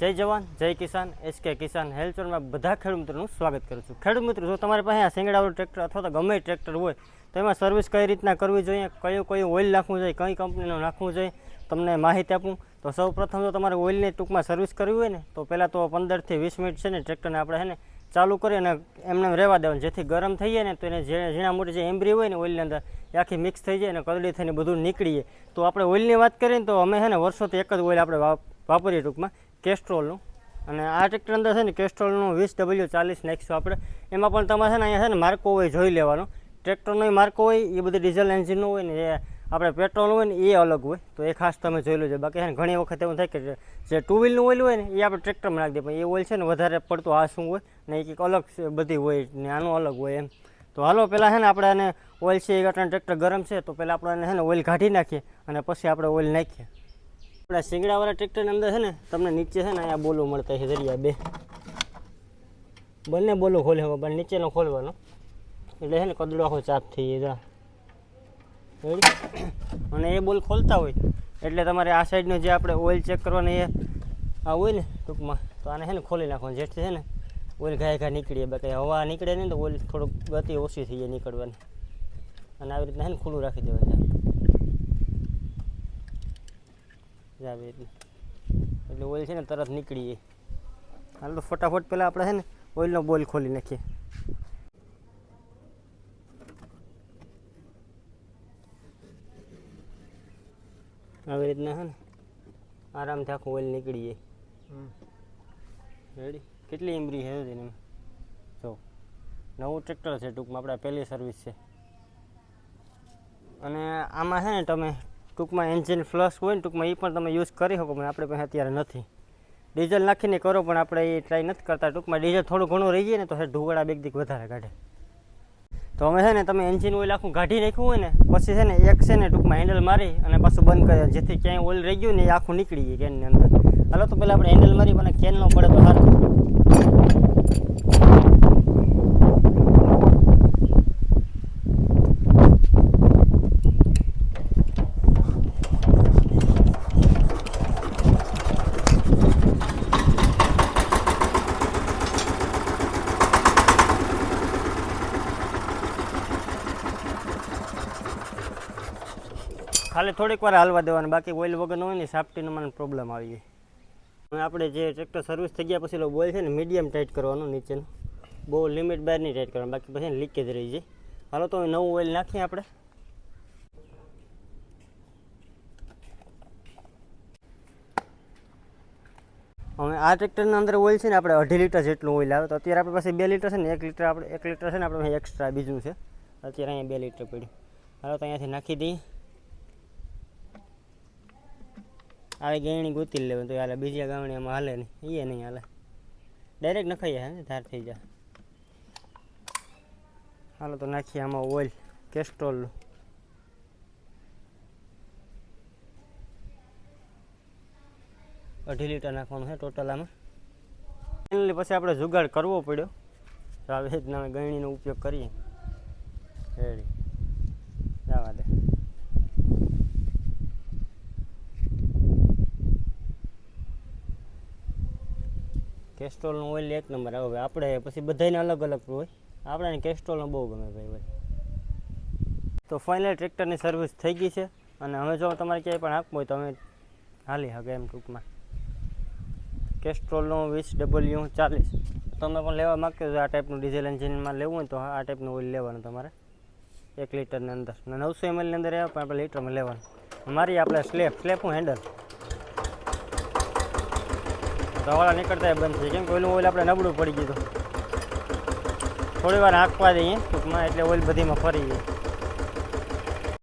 જય જવાન, જય કિસાન એસકે કિસાન હેલ્થમાં બધા ખેડૂત મિત્રોનું સ્વાગત કરું છું. ખેડૂત મિત્રો, જો તમારી પાસે આ શેંગડાવાળું ટ્રેક્ટર અથવા તો ગમે ટ્રેક્ટર હોય, તો એમાં સર્વિસ કઈ રીતના કરવી જોઈએ, કયું કયું ઓઇલ નાખવું જોઈએ, કઈ કંપનીનું નાખવું જોઈએ, તમને માહિતી આપું. તો સૌ પ્રથમ જો તમારે ઓઇલની ટૂંકમાં સર્વિસ કરવી હોય ને, તો પહેલાં તો પંદરથી વીસ મિનિટ છે ને ટ્રેક્ટરને આપણે છે ચાલુ કરી અને એમને રહેવા દેવાનું. જેથી ગરમ થઈ જાય ને, તો એને ઝીણા મોટી જે એમ્બ્રી હોય ને ઓઇલની અંદર, એ આખી મિક્સ થઈ જાય અને કદડી થઈને બધું નીકળીએ તો આપણે ઓઇલની વાત કરીએ ને, તો અમે છે ને વર્ષોથી એક જ ઓઇલ આપણે વાપ- વાપરીએ ટૂંકમાં. કેસ્ટ્રોલનું. અને આ ટ્રેક્ટર અંદર છે ને કેસ્ટ્રોલનું વીસ ડબલ્યુ ચાલીસ નાખીશું આપણે. એમાં પણ તમારે છે ને અહીંયા છે ને માર્કો હોય જોઈ લેવાનો. ટ્રેક્ટરનો માર્કો હોય, એ બધી ડીઝલ એન્જિનનું હોય ને એ આપણે પેટ્રોલ હોય ને એ અલગ હોય. તો એ ખાસ તમે જોઈ લેજો. બાકી છે ને ઘણી વખત એવું થાય કે જે- ટુ વ્હીલનું ઓઇલ હોય ને, એ આપણે ટ્રેક્ટરમાં નાખી દઈએ. પણ એ ઓઇલ છે ને વધારે પડતું આ શું હોય ને એ એક અલગ બધી હોય ને આનું અલગ હોય એમ. તો હાલો, પહેલાં છે ને આપણે આને ઓઇલ છે એ ટ્રેક્ટર ગરમ છે, તો પહેલાં આપણે એને છે ને ઓઇલ કાઢી નાખીએ અને પછી આપણે ઓઇલ નાખીએ. આપણા શિંગડાવાળા ટ્રેક્ટરની અંદર છે ને, તમને નીચે છે ને અહીંયા બોલો મળતા છે દરિયા બે. બંને બોલો ખોલે પણ નીચેનો ખોલવાનો. એટલે છે ને કદડો આખો ચાપ થઈ જાય અને એ બોલ ખોલતા હોય, એટલે તમારે આ સાઈડનો જે આપણે ઓઇલ ચેક કરવાનું એ, આ હોય ને ટૂંકમાં, તો આને છે ને ખોલી નાખવાનું. જેથી છે ને ઓઇલ ઘાય ઘા નીકળીએ બાકી હવા નીકળે નહીં તો ઓઇલ થોડુંક ગતિ ઓછી થઈ જાય નીકળવાની. અને આવી રીતના છે ને ખુલ્લું રાખી દેવાનું. આવી રીતના એટલે ઓઇલ છે ને તરત નીકળી જાય હાલ તો ફટાફટ પહેલાં આપણે છે ને ઓઇલનો બોલ ખોલી નાખીએ. આવી રીતના છે ને આરામથી આખું ઓઇલ નીકળી જાય રેડી કેટલી એમરી છે તેની જો નવું ટ્રેક્ટર છે ટૂંકમાં આપણે પહેલી સર્વિસ છે. અને આમાં છે ને તમે ટૂંકમાં એન્જિન ફ્લશ હોય ને ટૂંકમાં એ પણ તમે યુઝ કરી શકો, પણ આપણે પાસે અત્યારે નથી. ડીઝલ નાખીને કરો, પણ આપણે એ ટ્રાય નથી કરતા ટૂંકમાં. ડીઝલ થોડું ઘણું રહી જાય ને તો ઢુગળા બેગ દીક વધારે કાઢે. તો અમે છે ને, તમે એન્જિન ઓઇલ આખું કાઢી નાખ્યું હોય ને, પછી છે ને એક છે ને ટૂંકમાં હેન્ડલ મારી અને પાછું બંધ કરી જેથી ક્યાંય ઓઇલ રહી ગયું ને એ આખું નીકળી ગયું કેનની અંદર. હાલો, તો પહેલાં આપણે હેન્ડલ મારી, પણ કેન ન પડે તો સારું ખાલી થોડીક વાર હાલવા દેવાનું, બાકી ઓઇલ વગર હોય ને સાફટીનો મને પ્રોબ્લેમ આવી જાય હવે આપણે જે ટ્રેક્ટર સર્વિસ થઈ ગયા પછી બોલ છે ને મીડિયમ ટાઈટ કરવાનું નીચેનું. બહુ લિમિટ બહાર નહીં ટાઈટ કરવાનું, બાકી પછી લીકેજ રહી જાય. હાલો તો નવું ઓઇલ નાખીએ આપણે. હવે આ ટ્રેક્ટરના અંદર ઓઇલ છે ને, આપણે અઢી લીટર જેટલું ઓઇલ આવે. તો અત્યારે આપણી પાસે બે લીટર છે ને, એક લીટર આપણે, એક લીટર છે ને, આપણે એક્સ્ટ્રા બીજું છે. અત્યારે અહીંયા બે લીટર પડ્યું. હાલો તો અહીંયાથી નાખી દઈએ. આવી ગેણી ગોતી લેવાનું તો હાલે બીજા ગામડીમાં હાલે નહીં. એ નહીં હાલે. ડાયરેક્ટ નખાઈએ હે ને, ધાર થઈ જાય. હાલો તો નાખીએ આમાં ઓઇલ કેસ્ટ્રોલનું અઢી લીટર નાખવાનું છે ટોટલ આમાં. ફાઇનલી પછી આપણે જુગાડ કરવો પડ્યો. આવી રીતના અમે ઉપયોગ કરીએ. રેડી જવા દે કેસ્ટ્રોલનું ઓઇલ એક નંબર આવે. આપણે પછી બધાને અલગ અલગ હોય. આપણે કેસ્ટ્રોલનો બહુ ગમે ભાઈ ભાઈ તો ફાઇનલ ટ્રેક્ટરની સર્વિસ થઈ ગઈ છે. અને હવે જો તમારે ક્યાંય પણ હાંકવું હોય તો અમે હાલી શકે એમ ટૂંકમાં. કેસ્ટ્રોલનો વીસ ડબલ્યુ ચાલીસ. તમે પણ લેવા માગતો હોય આ ટાઈપનું ડીઝલ એન્જિનમાં લેવું હોય તો આ ટાઈપનું ઓઇલ લેવાનું તમારે. એક લીટરની અંદર. નવસો એમએલની અંદર આવે પણ આપણે લીટરમાં લેવાનું. મારી આપણે સ્લેપ સ્લેપનું હેન્ડલ ધવાળા નીકળતા બંધ થઈ કેમ કે ઓલું ઓઇલ આપણે નબળું પડી ગયું થોડી વાર હાંકવા દઈએ. ટૂંકમાં એટલે ઓઇલ બધીમાં ફરી જાય